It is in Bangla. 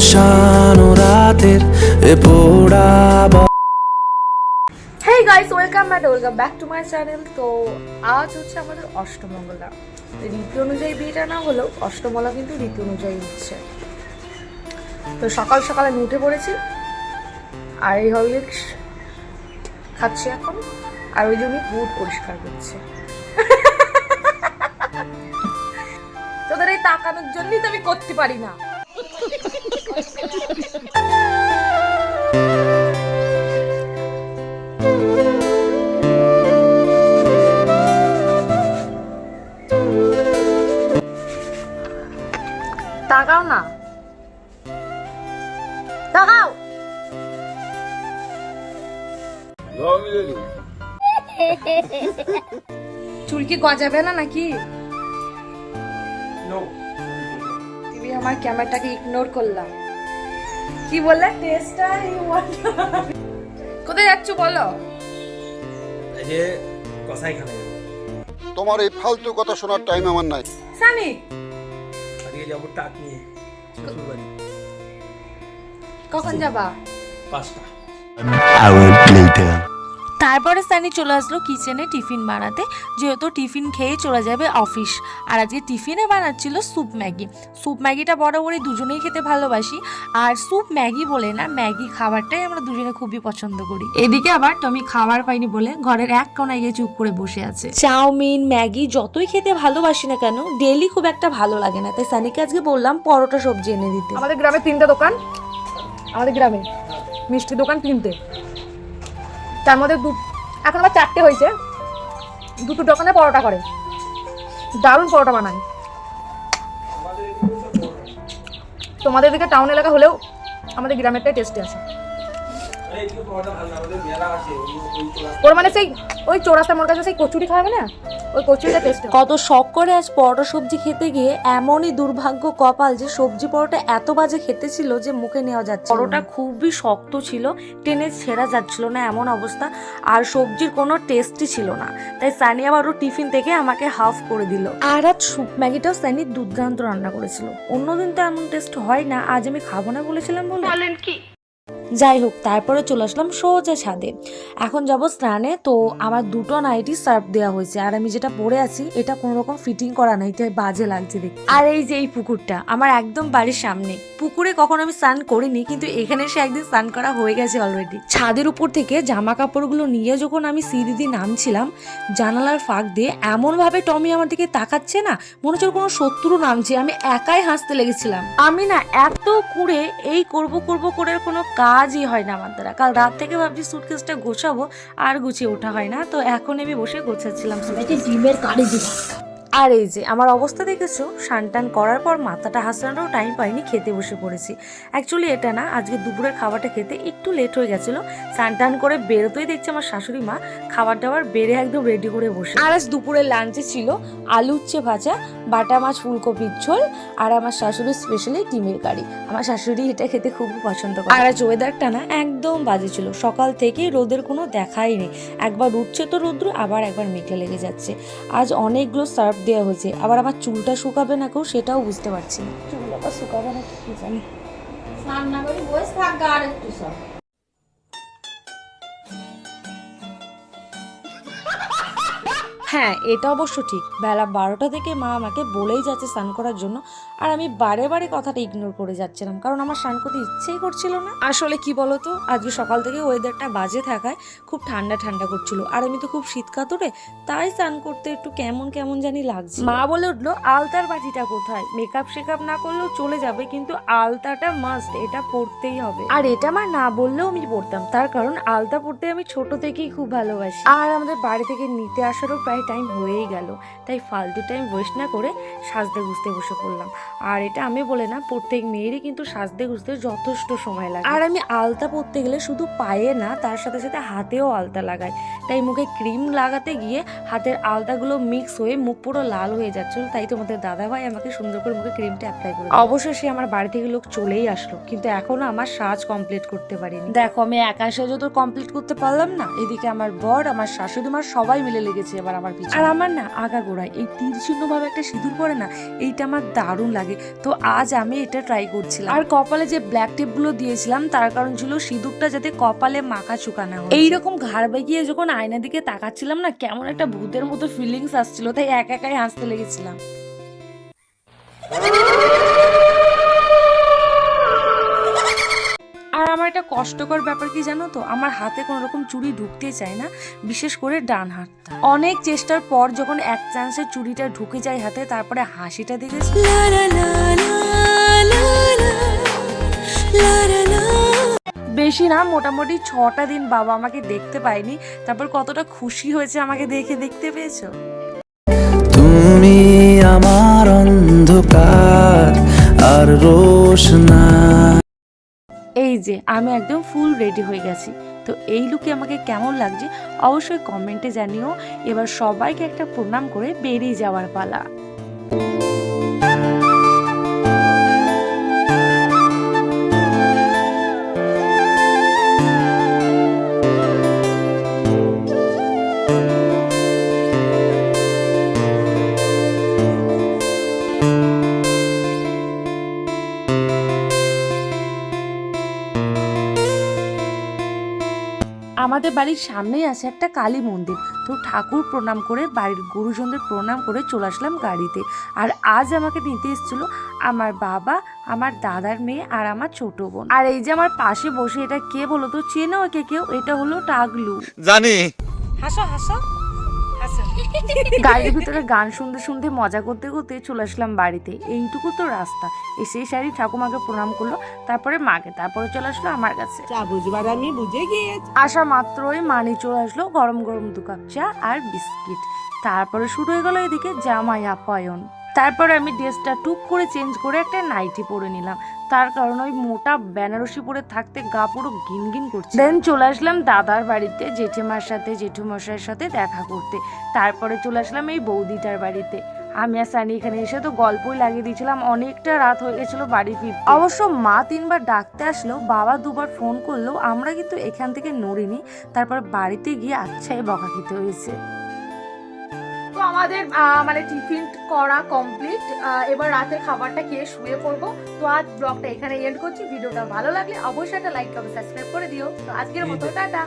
ঝলসানো রাতের এ পোড়া hey guys welcome back welcome back to my channel তো আজ হচ্ছে আমাদের অষ্টমঙ্গলা। রীতি অনুযায়ী বিয়েটা না হলেও অষ্টমলা কিন্তু রীতি অনুযায়ী হচ্ছে। তো সকাল সকাল আমি উঠে পড়েছি। আর এই হরলিক্স খাচ্ছি এখন। আর ওই জন্যই বুট পরিষ্কার করছে। তোদের এই তাকানোর জন্যই তো আমি করতে পারি না। তাকাও না। তাকাও। চুল কি গজাবে না নাকি? আমার ক্যামেরাটাকে ইগনোর করলাম। কি বললে? টেস্টটা কোথায় যাচ্ছ বলো? এই যে কষাই খানে তোমার এই ফালতু কথা শোনার টাইম আমার নাই। সানি! আজকে যাব টাক নিয়ে শ্বশুর বাড়ি কখন যাবা? পাঁচটা। তারপরে সানি চলে আসলো কিচেনে টিফিন বানাতে যেহেতু টিফিন খেয়ে চলে যাবে অফিস। আর আজকে টিফিনে বানাচ্ছিল স্যুপ ম্যাগি। স্যুপ ম্যাগিটা বরাবরই দুজনেই খেতে ভালোবাসি। আর স্যুপ ম্যাগি বলে না ম্যাগি খাবারটাই আমরা দুজনে খুবই পছন্দ করি। এদিকে আবার টমি খাবার পাইনি বলে ঘরের এক কোনায় গিয়ে চুপ করে বসে আছে। চাউমিন ম্যাগি যতই খেতে ভালোবাসি না কেন ডেলি খুব একটা ভালো লাগে না। তাই সানিকে আজকে বললাম পরোটা সবজি এনে দিতে। আমাদের গ্রামে তিনটে দোকান। আমাদের গ্রামে মিষ্টি দোকান তিনটে। তার মধ্যে দু এখন আবার চারটে হয়েছে। দুটো দোকানে পরোটা করে। দারুণ পরোটা বানায়। তোমাদের দিকে টাউন এলাকা হলেও আমাদের গ্রামেরটাই টেস্টে আসে ওর মানে সেই ওই চৌরাস্তার মোর কাছে সেই কচুরি খাবে না? ওই কচুরিটা টেস্ট কত শখ করে আজ পরোটা সবজি খেতে গিয়ে এমনই দুর্ভাগ্য কপাল যে সবজি পরোটা এত বাজে খেতে ছিল যে মুখে নেওয়া যাচ্ছে পরোটা খুবই শক্ত ছিল টেনে ছেঁড়া যাচ্ছিল না এমন অবস্থা আর সবজির কোনো টেস্টই ছিল না। তাই সানি আবার ও টিফিন থেকে আমাকে হাফ করে দিল। আর আজ স্যুপ ম্যাগিটাও সানি দুর্দান্ত রান্না করেছিল। অন্যদিন তো এমন টেস্ট হয় না আজ আমি খাব না বলেছিলাম বলে। বলেন কি? যাই হোক, তারপরে চলে আসলাম সোজা ছাদে। এখন যাব স্নানে, তো আমার দুটো নাইটি সার্ভ দেওয়া হয়েছে। আর আমি যেটা পরে আছি, এটা কোনো রকম ফিটিং করা নাই, তাই বাজে লাগছে দেখতে। আর এই যে এই পুকুরটা, আমার একদম বাড়ির সামনে। পুকুরে কখনো আমি স্নান করিনি, কিন্তু এখানে এসে একদিন স্নান করা হয়ে গেছে অলরেডি ছাদের উপর থেকে জামা কাপড়গুলো নিয়ে যখন আমি সিঁড়ি দিয়ে নামছিলাম, জানালার ফাঁক দিয়ে, এমনভাবে টমি আমার দিকে তাকাচ্ছে না, মনে হচ্ছে কোনো শত্রু নামছে। আমি একাই হাসতে লেগেছিলাম। আমি না এত কুড়ে এই করব করব করে কোনো কোনো কাজই হয় না আমার দ্বারা। কাল রাত থেকে ভাবছি সুটকেসটা গোছাবো, আর গুছিয়ে ওঠা হয় না। তো এখন আমি বসে গোছাচ্ছিলাম ডিমের কারি আর এই যে, আমার অবস্থা দেখেছ? টান করার পর মাথাটা হাসানোরও টাইম পাইনি, খেতে বসে পড়েছি। অ্যাকচুয়ালি এটা না, আজকে দুপুরের খাবারটা খেতে একটু লেট হয়ে গেছিল। টান করে বেরোতেই দেখছি আমার শাশুড়ি মা খাবার দাবার বেড়ে একদম রেডি করে বসে। আর আজ দুপুরের লাঞ্চে ছিল আলু উচ্ছে ভাজা, বাটা মাছ ফুলকপির ঝোল, আর আমার শাশুড়ির স্পেশালি ডিমের কারি। আমার শাশুড়ি এটা খেতে খুব পছন্দ করে। আর আজ ওয়েদারটা না একদম বাজে ছিল। সকাল থেকেই রোদের কোনো দেখাই নেই। একবার উঠছে তো রোদ্র, আবার একবার মেঘে লেগে যাচ্ছে। আজ অনেকগুলো সার্ভ দেওয়া হয়েছে। আবার আমার চুলটা শুকাবে না কেউ সেটাও বুঝতে পারছি না। চুল আবার শুকাবে না কি জানি। হ্যাঁ এটা অবশ্য ঠিক। বেলা বারোটা থেকে মা আমাকে বলেই যাচ্ছে স্নান করার জন্য আর আমি বারে বারে কথাটা ইগনোর করে যাচ্ছিলাম কারণ আমার স্নান করতে ইচ্ছেই করছিল না। আসলে কি বলতো আজকে সকাল থেকে ওয়েদারটা বাজে থাকায় খুব ঠান্ডা ঠান্ডা করছিল আর আমি তো খুব শীত কাতরে তাই স্নান করতে একটু কেমন কেমন জানি লাগছে। মা বলে উঠল আলতার বাটিটা কোথায়? মেকআপ শেকআপ না করলেও চলে যাবে কিন্তু আলতাটা মাস্ট এটা পড়তেই হবে। আর এটা মা না বললেও আমি পড়তাম তার কারণ আলতা পড়তে আমি ছোট থেকেই খুব ভালোবাসি। আর আমাদের বাড়ি থেকে নিতে আসারও প্রায় টাইম হয়েই গেল। তাই ফালতু টাইম ওয়েস্ট না করে সাজতে গুজতে বসে পড়লাম। আর এটা আমি বলে না, প্রত্যেক মেয়েরই কিন্তু সাজতে গুজতে যথেষ্ট সময় লাগে। আর আমি আলতা পরতে গেলে শুধু পায়ে না, তার সাথে সাথে হাতেও আলতা লাগাই। তাই মুখে ক্রিম লাগাতে গিয়ে হাতের আলতাগুলো মিক্স হয়ে মুখ পুরো লাল হয়ে যাচ্ছিল তাই তোমাদের দাদা ভাই আমাকে সুন্দর করে মুখে ক্রিমটা অ্যাপ্লাই করে। অবশেষে আমার বাড়ি থেকে লোক চলেই আসলো, কিন্তু এখনও আমার সাজ কমপ্লিট করতে পারিনি। দেখো, আমি একা সেজে তো কমপ্লিট করতে পারলাম না, এদিকে আমার বর, আমার শাশুড়ি মার সবাই মিলে লেগেছে এবার আমার পিছনে। আর আমার না আগাগোড়ায় এই তীর চিহ্ন ভাবে একটা সিঁদুর পরে না, এইটা আমার দারুণ লাগে। তো আজ আমি এটা ট্রাই করছিলাম। আর কপালে যে ব্ল্যাক টেপগুলো দিয়েছিলাম, তার কারণ ছিল সিঁদুরটা যাতে কপালে মাখা চুকা না হয়। এইরকম ঘাড় বেগিয়ে যখন আয়নার দিকে তাকাচ্ছিলাম না কেমন একটা ভূতের মতো ফিলিংস আসছিল তাই একা একাই হাসতে লেগেছিলাম আর আমার একটা কষ্টকর ব্যাপার কি জানো তো আমার হাতে কোনো রকম চুড়ি ঢুকতে চায় না বিশেষ করে ডান হাতটা অনেক চেষ্টার পর যখন এক চান্সে চুড়িটা ঢুকে যায় হাতে তারপরে হাসিটা দেখেছি বেশি না মোটামুটি ছটা দিন বাবা আমাকে দেখতে পায়নি। তারপর কতটা খুশি হয়েছে আমাকে দেখে দেখতে পেয়েছ? তুমি আমার অন্ধকার আর রোশনা এই যে আমি একদম ফুল রেডি হয়ে গেছি। তো এই লুকে আমাকে কেমন লাগছে? অবশ্যই কমেন্টে জানিও। এবার সবাইকে একটা প্রণাম করে বেরিয়ে যাওয়ার পালা। আমাদের বাড়ির সামনেই আছে একটা কালী মন্দির। তো ঠাকুর প্রণাম করে বাড়ির গুরুজনদের প্রণাম করে চলে আসলাম গাড়িতে। আর আজ আমাকে নিতে এসেছিল আমার বাবা আমার দাদার মেয়ে আর আমার ছোট বোন। আর এই যে আমার পাশে বসে এটা কে বলো তো চেনো একে কেউ? এটা হলো টাগলু। জানি। হাসো হাসো। গাড়ির ভিতরে গান শুনতে শুনতে মজা করতে করতে চলে আসলাম বাড়িতে। এইটুকু তো রাস্তা। এসে সারি ঠাকুমাকে প্রণাম করল তারপরে মাকে তারপরে চলে আসলো আমার কাছে। চা বুঝবার আমি বুঝে গিয়েছি। আসা মাত্রই মানি চলে আসলো গরম গরম দু কাপ চা আর বিস্কিট। তারপরে শুরু হয়ে গেল এদিকে জামাই আপ্যায়ন। তারপরে আমি ড্রেসটা টুক করে চেঞ্জ করে একটা নাইটি পরে নিলাম। তার কারণ ওই মোটা বেনারসি পরে থাকতে গা পুরো গিনগিন করছে দেন চলে আসলাম দাদার বাড়িতে জেঠিমার সাথে জেঠুমশাইয়ের সাথে দেখা করতে। তারপরে চলে আসলাম এই বৌদিটার বাড়িতে। আমি আর সানি এখানে এসে তো গল্পই লাগিয়ে দিয়েছিলাম। অনেকটা রাত হয়ে গেছিল বাড়ি ফিরতে। অবশ্য মা তিনবার ডাকতে আসলেও বাবা দুবার ফোন করলেও আমরা কিন্তু এখান থেকে নড়িনি। তারপর বাড়িতে গিয়ে আচ্ছাই বকা খেতে হয়েছে। তো আমাদের আহ, মানে টিফিন করা কমপ্লিট এবার রাতের খাবারটা খেয়ে শুয়ে পড়ব। তো আজ ব্লগটা এখানে এন্ড করছি। ভিডিওটা ভালো লাগলে অবশ্যই একটা লাইক কমেন্ট সাবস্ক্রাইব করে দিও। তো আজকের মতো টাটা।